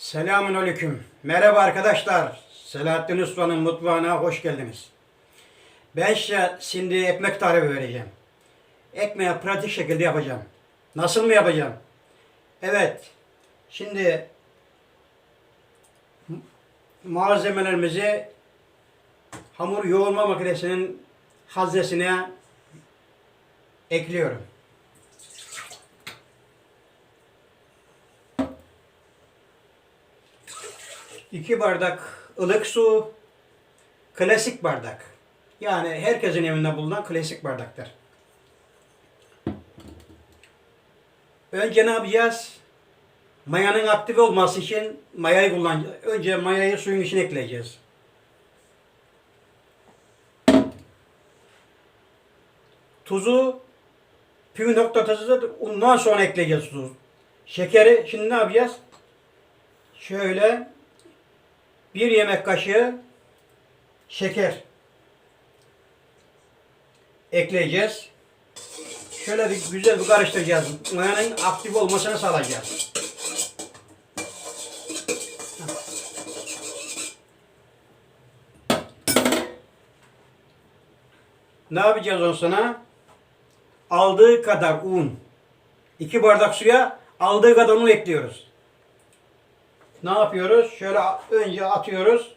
Selamun Aleyküm. Merhaba arkadaşlar. Selahattin Usta'nın mutfağına hoş geldiniz. Ben size şimdi ekmek tarifi vereceğim. Ekmeği pratik şekilde yapacağım. Nasıl mı yapacağım? Evet. Şimdi malzemelerimizi hamur yoğurma makinesinin haznesine ekliyorum. İki bardak ılık su, klasik bardak. Yani herkesin evinde bulunan klasik bardaktır. Önce ne yapacağız? Mayanın aktif olması için mayayı kullanacağız. Önce mayayı suyun içine ekleyeceğiz. Tuzu püf noktası da ondan sonra ekleyeceğiz tuzu. Şekeri şimdi ne yapacağız? Şöyle bir yemek kaşığı şeker ekleyeceğiz. Şöyle bir güzel bir karıştıracağız. Mayanın aktif olmasını sağlayacağız. Ne yapacağız ondan? Aldığı kadar un. iki bardak suya aldığı kadar un ekliyoruz. Ne yapıyoruz? Şöyle önce atıyoruz.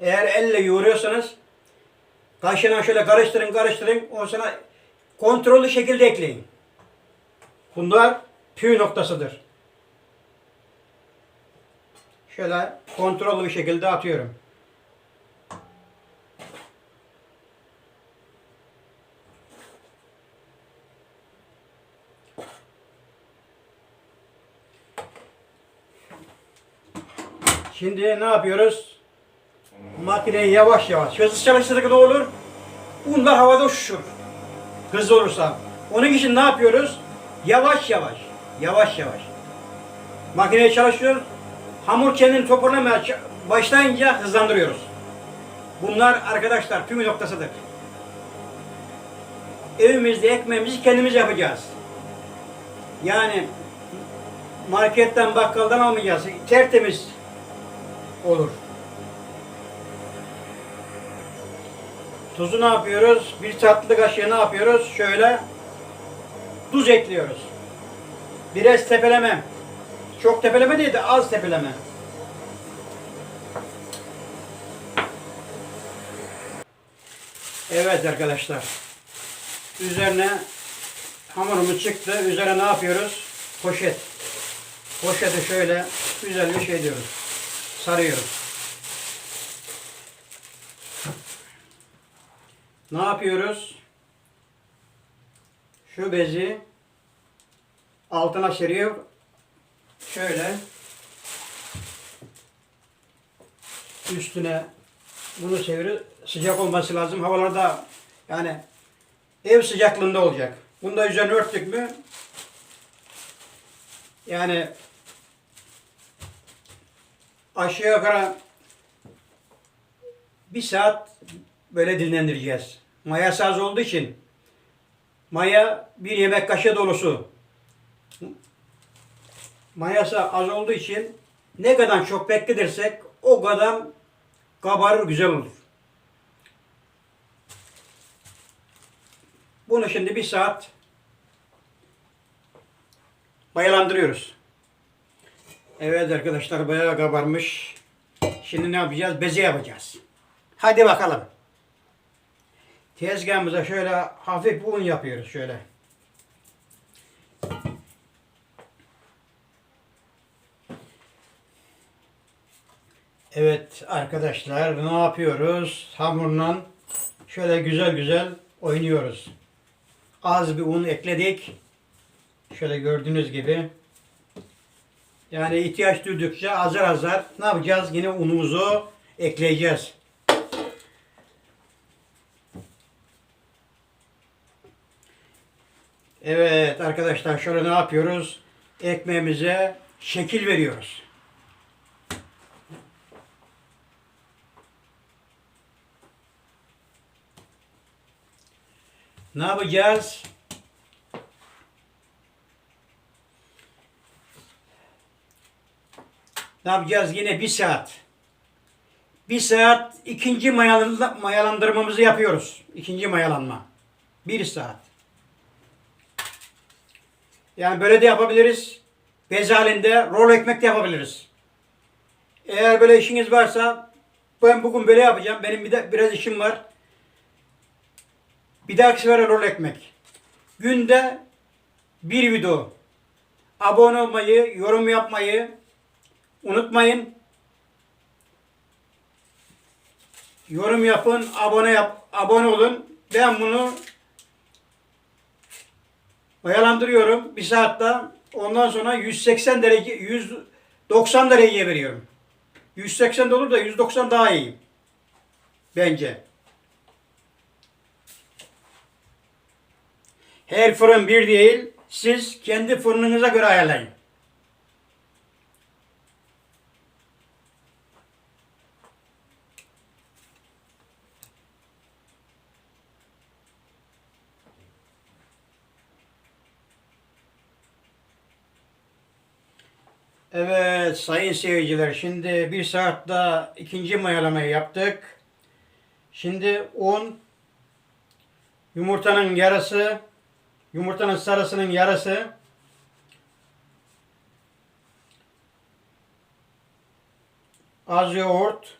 Eğer elle yoğuruyorsanız kaşığına şöyle karıştırın karıştırın. Ondan sonra kontrollü şekilde ekleyin. Bunlar püf noktasıdır. Şöyle kontrollü bir şekilde atıyorum. Şimdi ne yapıyoruz? Makineyi yavaş yavaş. Hızlı çalıştırdık ne olur? Unlar havada uçuşur. Hızlı olursa. Onun için ne yapıyoruz? Yavaş yavaş. Yavaş yavaş. Makineyi çalıştırıyoruz. Hamur kendini toparlamaya başlayınca hızlandırıyoruz. Bunlar arkadaşlar tüm noktasıdır. Evimizde ekmeğimizi kendimiz yapacağız. Yani marketten bakkaldan almayacağız. Tertemiz olur. Tuzu ne yapıyoruz? Bir tatlı kaşığı ne yapıyoruz? Şöyle tuz ekliyoruz. Biraz tepeleme. Çok tepeleme değil de az tepeleme. Evet arkadaşlar. Üzerine hamurumuz çıktı. Üzerine ne yapıyoruz? Poşet. Poşeti şöyle güzel bir şey diyoruz. Sarıyoruz. Ne yapıyoruz? Şu bezi altına seriyor. Şöyle üstüne bunu çeviriyor. Sıcak olması lazım. Havalarda yani ev sıcaklığında olacak. Bunu da üzerine örttük mü yani aşağı yukarı bir saat böyle dinlendireceğiz. Mayası az olduğu için maya bir yemek kaşığı dolusu. Mayası az olduğu için ne kadar çok bekletirsek o kadar kabarır güzel olur. Bunu şimdi bir saat mayalandırıyoruz. Evet arkadaşlar bayağı kabarmış. Şimdi ne yapacağız? Beze yapacağız. Hadi bakalım. Tezgahımıza şöyle hafif un yapıyoruz şöyle. Evet arkadaşlar ne yapıyoruz? Hamurla şöyle güzel güzel oynuyoruz. Az bir un ekledik. Şöyle gördüğünüz gibi. Yani ihtiyaç duydukça azar azar ne yapacağız? Yine unumuzu ekleyeceğiz. Evet arkadaşlar şöyle ne yapıyoruz? Ekmeğimize şekil veriyoruz. Ne yapacağız? Ne yapacağız? Yine bir saat. Bir saat ikinci mayalan- mayalandırmamızı yapıyoruz. İkinci mayalanma. Bir saat. Yani böyle de yapabiliriz. Bez halinde rol ekmek de yapabiliriz. Eğer böyle işiniz varsa ben bugün böyle yapacağım. Benim bir de biraz işim var. Bir dahaki sefere rol ekmek. Günde bir video. Abone olmayı, yorum yapmayı unutmayın. Yorum yapın, abone yap, abone olun. Ben bunu oyalandırıyorum bir saatte. Ondan sonra 180 derece, 190 dereceye veriyorum. 180 de olur da 190 daha iyi. Bence. Her fırın bir değil. Siz kendi fırınınıza göre ayarlayın. Evet sayın seyirciler şimdi bir saat daha ikinci mayalamayı yaptık. Şimdi un, yumurtanın yarısı, yumurtanın sarısının yarısı, az yoğurt,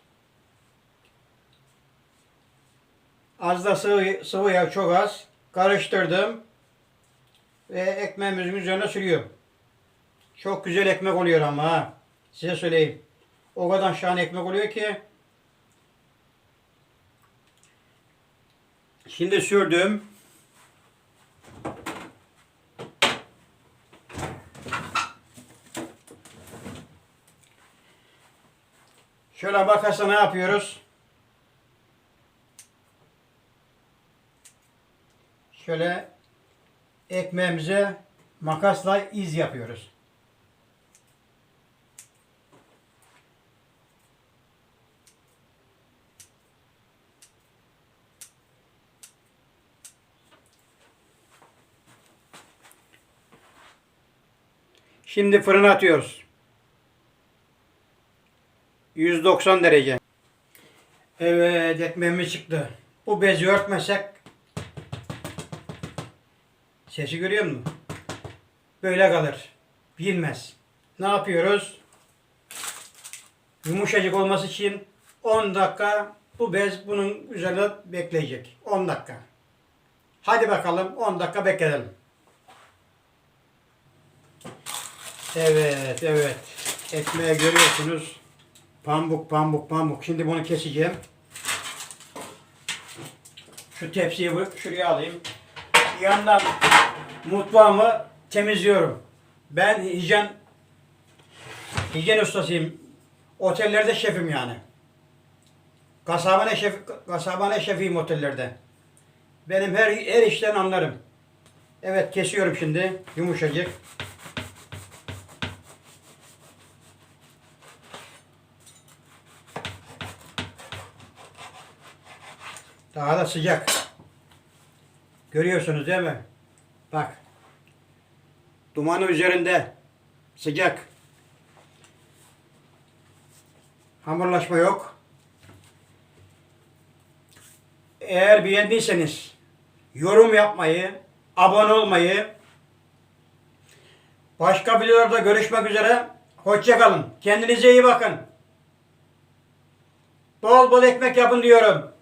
az da sıvı, sıvı yağ çok az karıştırdım ve ekmeğimizin üzerine sürüyorum. Çok güzel ekmek oluyor ama ha. Size söyleyeyim. O kadar şahane ekmek oluyor ki. Şimdi sürdüm. Şöyle bakarsa ne yapıyoruz? Şöyle ekmeğimize makasla iz yapıyoruz. Şimdi fırına atıyoruz. 190 derece. Evet ekmeğimiz çıktı. Bu bezi örtmesek sesi görüyor musun? Böyle kalır. Bilmez. Ne yapıyoruz? Yumuşacık olması için 10 dakika bu bez bunun üzerinde bekleyecek. 10 dakika. Hadi bakalım 10 dakika bekleyelim. Evet, evet. Ekmeği görüyorsunuz. Pambuk, pambuk, pambuk. Şimdi bunu keseceğim. Şu tepsiyi şuraya alayım. Bir yandan mutfağımı temizliyorum. Ben hijyen hijyen ustasıyım. Otellerde şefim yani. Kasabane şef, kasabane şefiyim otellerde. Benim her her işten anlarım. Evet kesiyorum şimdi yumuşacık. Daha da sıcak. Görüyorsunuz değil mi? Bak. Dumanı üzerinde. Sıcak. Hamurlaşma yok. Eğer beğendiyseniz yorum yapmayı, abone olmayı, başka videolarda görüşmek üzere. Hoşçakalın. Kendinize iyi bakın. Bol bol ekmek yapın diyorum.